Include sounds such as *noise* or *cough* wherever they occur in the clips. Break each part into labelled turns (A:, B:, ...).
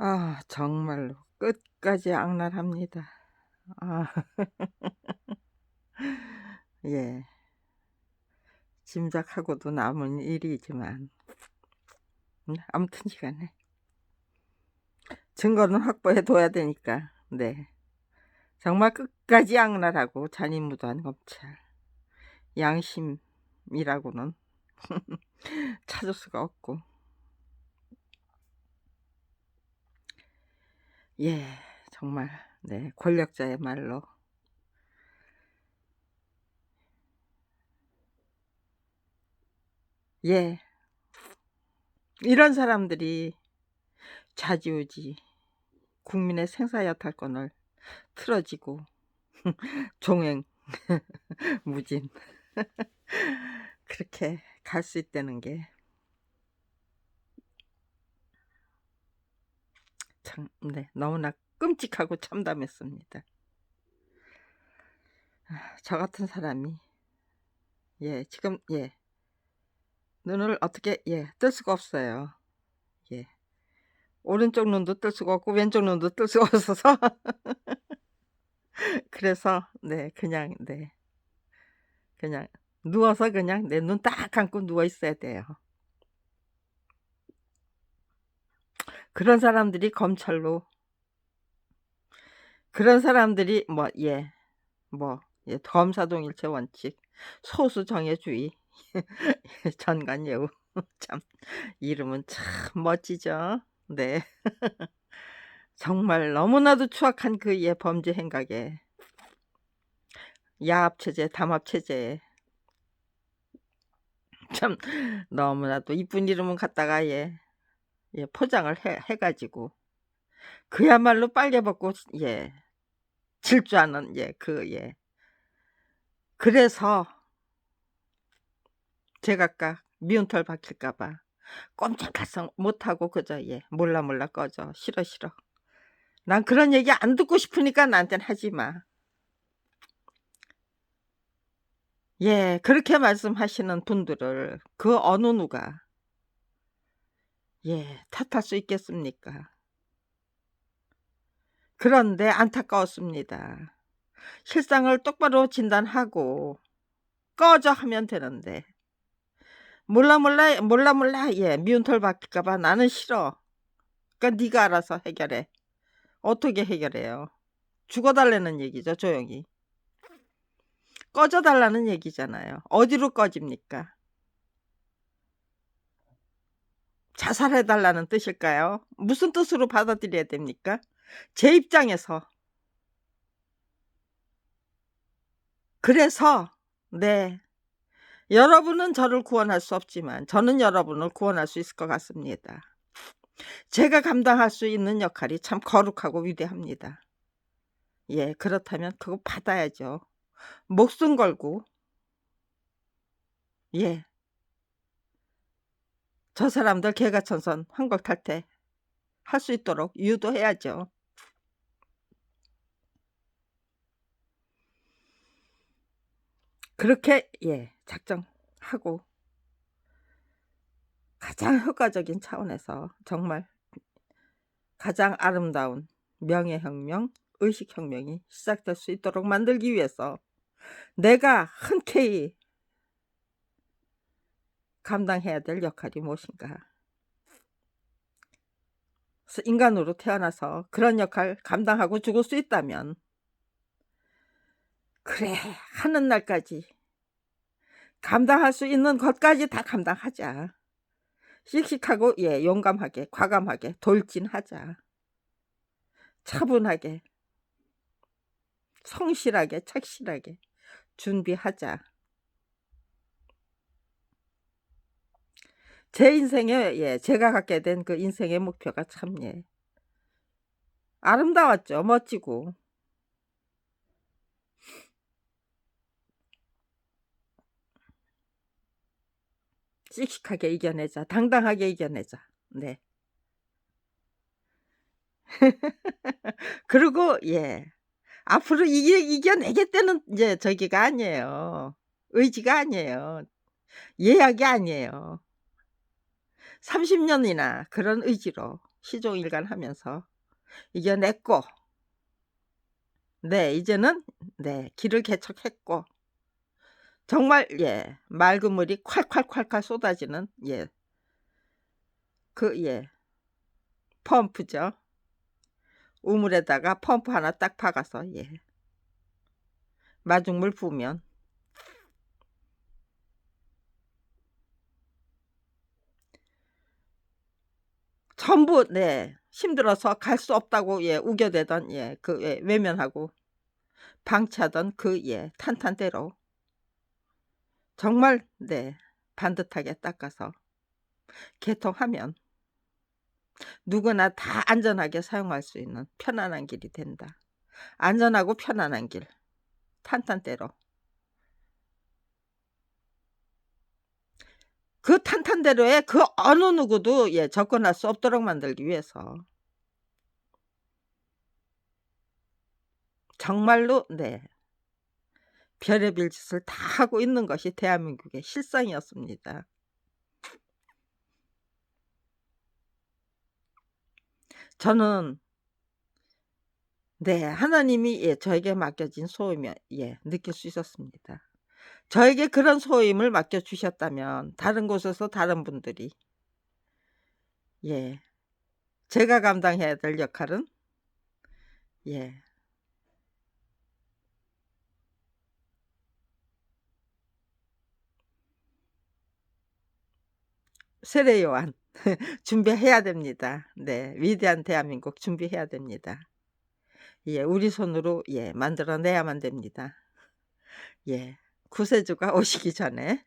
A: 아 정말로 끝까지 악랄합니다. 아. *laughs* 예. 짐작하고도 남은 일이지만 음 아무튼 시간에 증거는 확보해 둬야 되니까 네. 정말 끝까지 악랄하고 잔인무도한 검찰. 양심이라고는 *laughs* 찾을 수가 없고. 예. 정말 네 권력자의 말로 예. 이런 사람들이 좌지우지 국민의 생사여탈권을 틀어지고 *laughs* 종횡 *laughs* 무진 *laughs* 그렇게 갈 수 있다는 게 참 네 너무나 끔찍하고 참담했습니다. 아저 같은 사람이 예 지금 예 눈을 어떻게 예 뜰 수가 없어요. 예. 오른쪽 눈도 뜰 수가 없고 왼쪽 눈도 뜰 수가 없어서 *laughs* 그래서 네 그냥 네. 그냥 누워서 그냥 내 눈 딱 감고 누워 있어야 돼요. 그런 사람들이 검찰로 그런 사람들이 뭐 예. 뭐 예 검사동일체 원칙, 소수 정예주의, *laughs* 전관예우 *laughs* 참 이름은 참 멋지죠. 네. *laughs* 정말 너무나도 추악한 그예 범죄 행각에 야합체제, 담합체제에 참 너무나도 이쁜 이름은 갖다가 예. 예 포장을 해 해 가지고 그야말로 빨개벗고 예 질주하는 예 그 예. 그래서 제각각 미운 털 박힐까 봐 꼼짝달싹 못하고 그저 예 몰라 몰라 꺼져. 싫어 싫어. 난 그런 얘기 안 듣고 싶으니까 나한텐 하지 마. 예. 그렇게 말씀하시는 분들을 그 어느 누가 예 탓할 수 있겠습니까? 그런데 안타까웠습니다. 실상을 똑바로 진단하고 꺼져 하면 되는데 몰라 몰라 몰라 몰라 예 미운 털 박힐까 봐 나는 싫어. 그러니까 네가 알아서 해결해. 어떻게 해결해요? 죽어 달라는 얘기죠 조용히. 꺼져 달라는 얘기잖아요. 어디로 꺼집니까? 자살해 달라는 뜻일까요? 무슨 뜻으로 받아들여야 됩니까? 제 입장에서 그래서 네. 여러분은 저를 구원할 수 없지만 저는 여러분을 구원할 수 있을 것 같습니다. 제가 감당할 수 있는 역할이 참 거룩하고 위대합니다. 예 그렇다면 그거 받아야죠. 목숨 걸고 예. 저 사람들 개가천선 환골탈태 할수 있도록 유도해야죠. 그렇게 예 작정하고 가장 효과적인 차원에서 정말 가장 아름다운 명예혁명, 의식혁명이 시작될 수 있도록 만들기 위해서 내가 흔쾌히 감당해야 될 역할이 무엇인가. 인간으로 태어나서 그런 역할 감당하고 죽을 수 있다면 그래 하는 날까지 감당할 수 있는 것까지 다 감당하자. 씩씩하고 예 용감하게 과감하게 돌진하자. 차분하게 성실하게 착실하게 준비하자. 제 인생에 예 제가 갖게 된 그 인생의 목표가 참 예 아름다웠죠. 멋지고. 씩씩하게 이겨내자. 당당하게 이겨내자. 네. *laughs* 그리고 예. 앞으로 이겨 이겨내겠다는 이제 저기가 아니에요. 의지가 아니에요. 예약이 아니에요. 30 년이나 그런 의지로 시종일관 하면서 이겨냈고 네 이제는 네 길을 개척했고 정말 예 맑은 물이 콸콸콸콸 쏟아지는 예 그 예 펌프죠. 우물에다가 펌프 하나 딱 박아서 예 마중물 부으면 전부 네 힘들어서 갈 수 없다고 예 우겨대던 예그 예, 외면하고 방치하던 그예 탄탄대로 정말 네 반듯하게 닦아서 개통하면 누구나 다 안전하게 사용할 수 있는 편안한 길이 된다. 안전하고 편안한 길 탄탄대로 그 탄탄대로에 그 어느 누구도 예 접근할 수 없도록 만들기 위해서 정말로 네 별의별 짓을 다 하고 있는 것이 대한민국의 실상이었습니다. 저는 네 하나님이 예 저에게 맡겨진 소임을 예 느낄 수 있었습니다. 저에게 그런 소임을 맡겨 주셨다면 다른 곳에서 다른 분들이 예 제가 감당해야 될 역할은 예 세례 요한 *laughs* 준비해야 됩니다. 네. 위대한 대한민국 준비해야 됩니다. 예. 우리 손으로 예 만들어 내야만 됩니다. 예. 구세주가 *laughs* 오시기 전에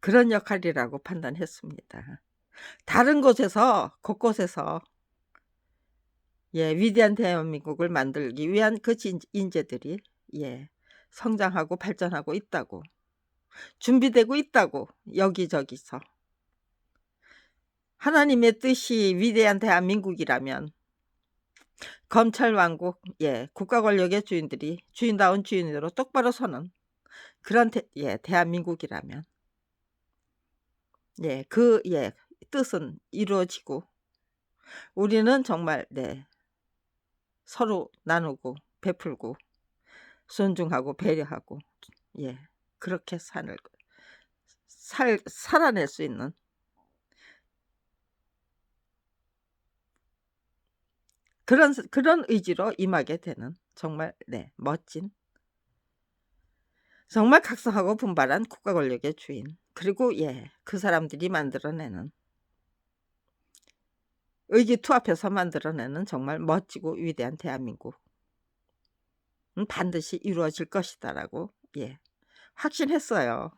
A: 그런 역할이라고 판단했습니다. 다른 곳에서 곳곳에서 예 위대한 대한민국을 만들기 위한 그진 인재들이 예 성장하고 발전하고 있다고 준비되고 있다고 여기저기서. 하나님의 뜻이 위대한 대한민국이라면 검찰 왕국 예 국가 권력의 주인들이 주인다운 주인으로 똑바로 서는 그런 대, 예 대한민국이라면. 예 그 예 뜻은 이루어지고 우리는 정말 네 서로 나누고 베풀고 존중하고 배려하고 예 그렇게 산을 살 살아낼 수 있는 그런 그런 의지로 임하게 되는 정말 네 멋진 정말 각성하고 분발한 국가 권력의 주인 그리고 예 그 사람들이 만들어내는 의기투합해서 만들어내는 정말 멋지고 위대한 대한민국 은 반드시 이루어질 것이다라고 예 확신했어요.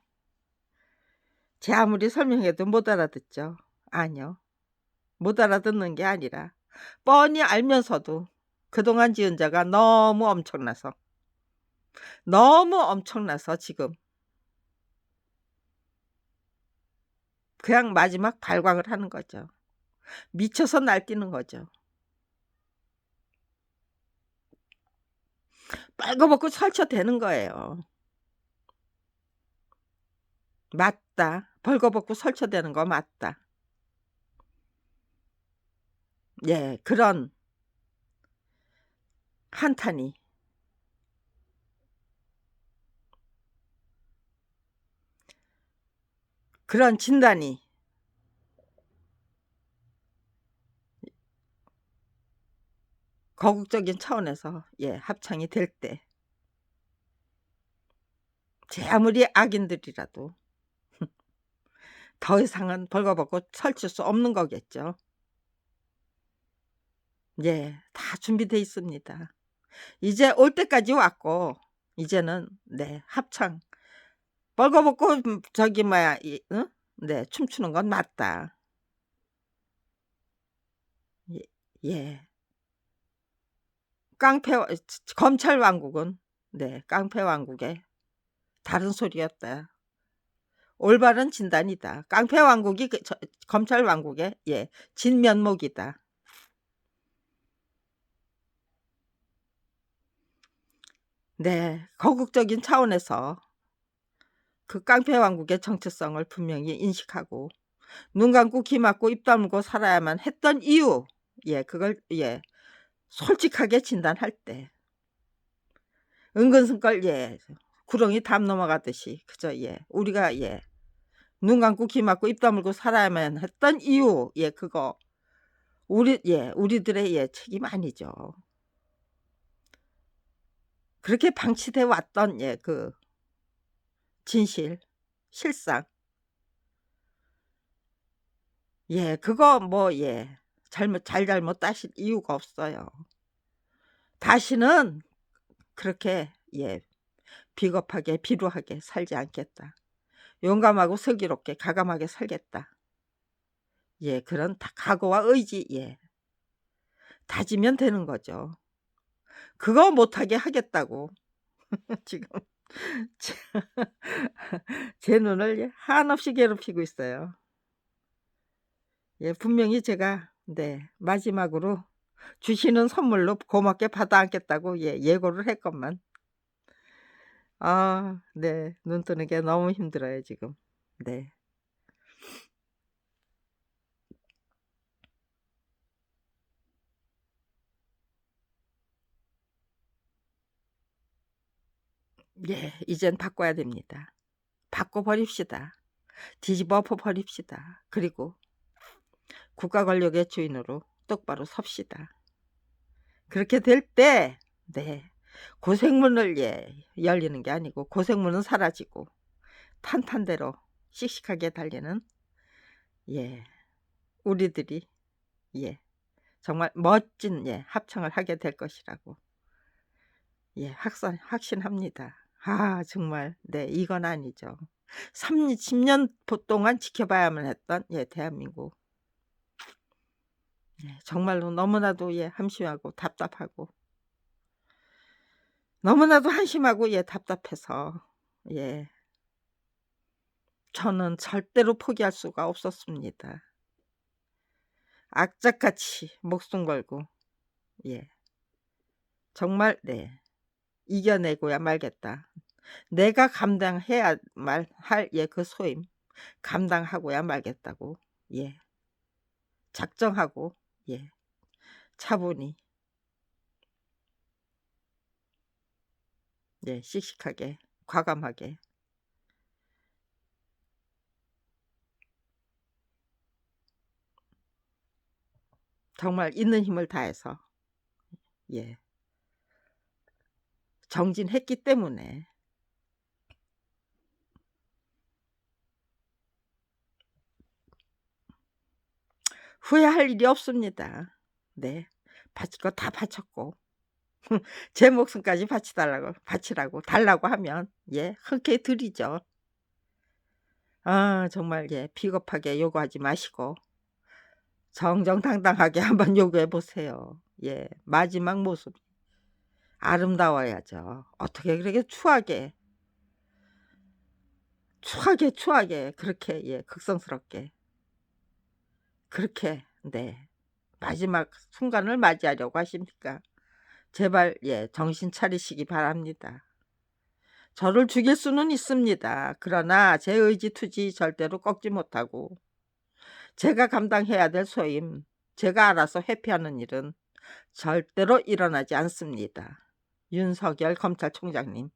A: 제 아무리 설명해도 못 알아듣죠. 아니요. 못 알아듣는 게 아니라 뻔히 알면서도 그동안 지은 자가 너무 엄청나서 너무 엄청나서 지금 그냥 마지막 발광을 하는 거죠. 미쳐서 날뛰는 거죠. 빨고먹고 설쳐대는 거예요. 맞다. 벌거벗고 설쳐대는 거 맞다. 예, 그런 한탄이. 그런 진단이. 거국적인 차원에서 예 합창이 될 때. 제 아무리 악인들이라도 *laughs* 더 이상은 벌거벗고 설칠 수 없는 거겠죠. 예, 다 준비돼 있습니다. 이제 올 때까지 왔고 이제는 네 합창 벌거벗고 음, 저기 뭐야 이, 어? 네 춤추는 건 맞다. 예, 예. 깡패 검찰 왕국은 네 깡패 왕국의 다른 소리였다. 올바른 진단이다. 깡패 왕국이 그, 저, 검찰 왕국의 예 진면목이다. 네, 거국적인 차원에서 그 깡패 왕국의 정체성을 분명히 인식하고 눈 감고 귀 막고 입 다물고 살아야만 했던 이유 예 그걸 예 솔직하게 진단할 때 은근슬쩍 예 구렁이 담 넘어가듯이 그죠 예 우리가 예 눈 감고 귀 막고 입 다물고 살아야만 했던 이유 예 그거 우리 예 우리들의 예 책임 아니죠. 그렇게 방치돼 왔던 예 그 진실, 실상 예 그거 뭐 예 잘못 잘잘못 따질 이유가 없어요. 다시는 그렇게 예 비겁하게 비루하게 살지 않겠다. 용감하고 슬기롭게 가감하게 살겠다. 예 그런 다 각오와 의지 예 다지면 되는 거죠. 그거 못하게 하겠다고 *laughs* 지금 제, 제 눈을 예 한없이 괴롭히고 있어요. 예 분명히 제가 네 마지막으로 주시는 선물로 고맙게 받아 안겠다고 예 예고를 했건만 아 네. 눈 뜨는 게 너무 힘들어요 지금. 네. 예. 이젠 바꿔야 됩니다. 바꿔 버립시다. 뒤집어 엎어 버립시다. 그리고 국가 권력의 주인으로 똑바로 섭시다. 그렇게 될 때 네. 고생문을 예 열리는 게 아니고 고생문은 사라지고 탄탄대로 씩씩하게 달리는 예 우리들이 예 정말 멋진 예 합창을 하게 될 것이라고 예 확산 확신합니다. 아 정말 네 이건 아니죠. 30년 동안 지켜봐야만 했던 예 대한민국. 예 정말로 너무나도 예 함심하고 답답하고 너무나도 한심하고 예 답답해서 예 저는 절대로 포기할 수가 없었습니다. 악착같이 목숨 걸고 예 정말 네 이겨내고야 말겠다. 내가 감당해야 말 할 예 그 소임. 감당하고야 말겠다고. 예. 작정하고 예. 차분히. 예 씩씩하게 과감하게. 정말 있는 힘을 다해서. 예 정진했기 때문에 후회할 일이 없습니다. 네. 바칠 거 다 바쳤고 *laughs* 제 목숨까지 바치 달라고 바치라고 달라고 하면 예 흔쾌히 드리죠. 아 정말 예 비겁하게 요구하지 마시고 정정당당하게 *laughs* 한번 요구해 보세요. 예 마지막 모습 아름다워야죠. 어떻게 그렇게 추하게 추하게 추하게 그렇게 예 극성스럽게 그렇게 네 마지막 순간을 맞이하려고 하십니까? 제발 예 정신 차리시기 바랍니다. 저를 죽일 수는 있습니다. 그러나 제 의지 투지 절대로 꺾지 못하고 제가 감당해야 될 소임, 제가 알아서 회피하는 일은 절대로 일어나지 않습니다. 윤석열 검찰총장님